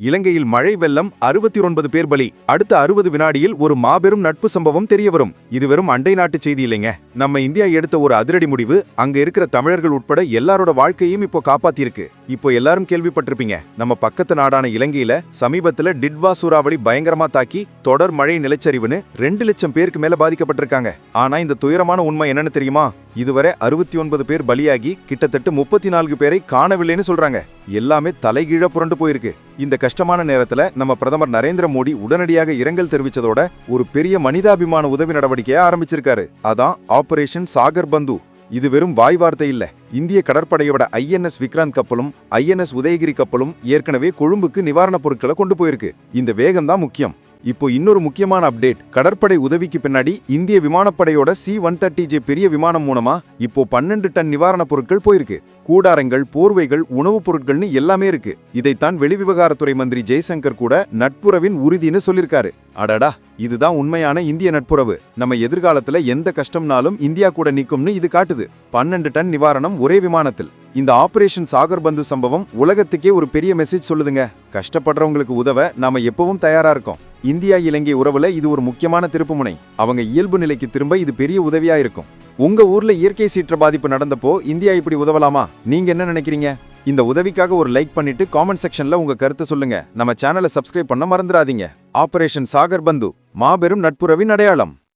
இலங்கையில் மழை வெள்ளம் அறுபத்தி ஒன்பது பேர் பலி அடுத்த அறுபது வினாடியில் ஒரு மாபெரும் நட்பு சம்பவம் தெரிய வரும் இது வெறும் அண்டை நாட்டு செய்தி இல்லைங்க. நம்ம இந்தியா எடுத்த ஒரு அதிரடி முடிவு அங்க இருக்கிற தமிழர்கள் உட்பட எல்லாரோட வாழ்க்கையும் இப்போ காப்பாத்திருக்கு இப்போ எல்லாரும் கேள்விப்பட்டிருப்பீங்க. நம்ம பக்கத்து நாடான இலங்கையில சமீபத்துல டிட்வா சூறாவளி பயங்கரமா தாக்கி தொடர் மழை நிலச்சரிவுன்னு ரெண்டு லட்சம் பேருக்கு மேல பாதிக்கப்பட்டிருக்காங்க. ஆனா இந்த துயரமான உண்மை என்னன்னு தெரியுமா? இதுவரை அறுபத்தி ஒன்பது பேர் பலியாகி கிட்டத்தட்ட முப்பத்தி நான்கு பேரை காணவில்லைன்னு சொல்றாங்க. எல்லாமே தலைகீழ புரண்டு போயிருக்கு. இந்த கஷ்டமான நேரத்துல நம்ம பிரதமர் நரேந்திர மோடி உடனடியாக இரங்கல் தெரிவிச்சதோட ஒரு பெரிய மனிதாபிமான உதவி நடவடிக்கையை ஆரம்பிச்சிருக்காரு. அதான் ஆபரேஷன் சாகர் பந்து. இது வெறும் வாய் வார்த்தை இல்ல. இந்திய கடற்படையோட ஐஎன்எஸ் விக்ராந்த் கப்பலும் ஐஎன்எஸ் உதயகிரி கப்பலும் ஏற்கனவே கொழும்புக்கு நிவாரணப் பொருட்களை கொண்டு போயிருக்கு. இந்த வேகம் தான் முக்கியம். இப்போ இன்னொரு முக்கியமான அப்டேட். கடற்படை உதவிக்கு பின்னாடி இந்திய விமானப்படையோட சி ஒன் தேர்ட்டி ஜே பெரிய விமானம் மூலமா இப்போ பன்னெண்டு டன் நிவாரணப் பொருட்கள் போயிருக்கு. கூடாரங்கள் போர்வைகள் உணவுப் பொருட்கள்னு எல்லாமே இருக்கு. இதைத்தான் வெளிவிவகாரத்துறை மந்திரி ஜெய்சங்கர் கூட நட்புறவின் உறுதின்னு சொல்லியிருக்காரு அடடா இதுதான் உண்மையான இந்திய நட்புறவு. நம்ம எதிர்காலத்துல எந்த கஷ்டம்னாலும் இந்தியா கூட நிற்கும்னு இது காட்டுது. பன்னெண்டு டன் நிவாரணம் ஒரே விமானத்தில். இந்த ஆபரேஷன் சாகர் பந்து சம்பவம் உலகத்துக்கே ஒரு பெரிய மெசேஜ் சொல்லுதுங்க. கஷ்டப்படுறவங்களுக்கு உதவ நாம எப்பவும் தயாரா இருக்கோம். இந்தியா இலங்கை உறவுல இது ஒரு முக்கியமான திருப்புமுனை. அவங்க இயல்பு நிலைக்கு திரும்ப இது பெரிய உதவியா இருக்கும். உங்க ஊர்ல இயற்கை சீற்ற பாதிப்பு நடந்தப்போ இந்தியா இப்படி உதவலாமா? நீங்க என்ன நினைக்கிறீங்க? இந்த உதவிக்காக ஒரு லைக் பண்ணிட்டு காமெண்ட் செக்ஷன்ல உங்க கருத்தை சொல்லுங்க. நம்ம சேனலை சப்ஸ்கிரைப் பண்ண மறந்துடாதீங்க. ஆபரேஷன் சாகர் பந்து மாபெரும் நட்புறவின் அடையாளம்.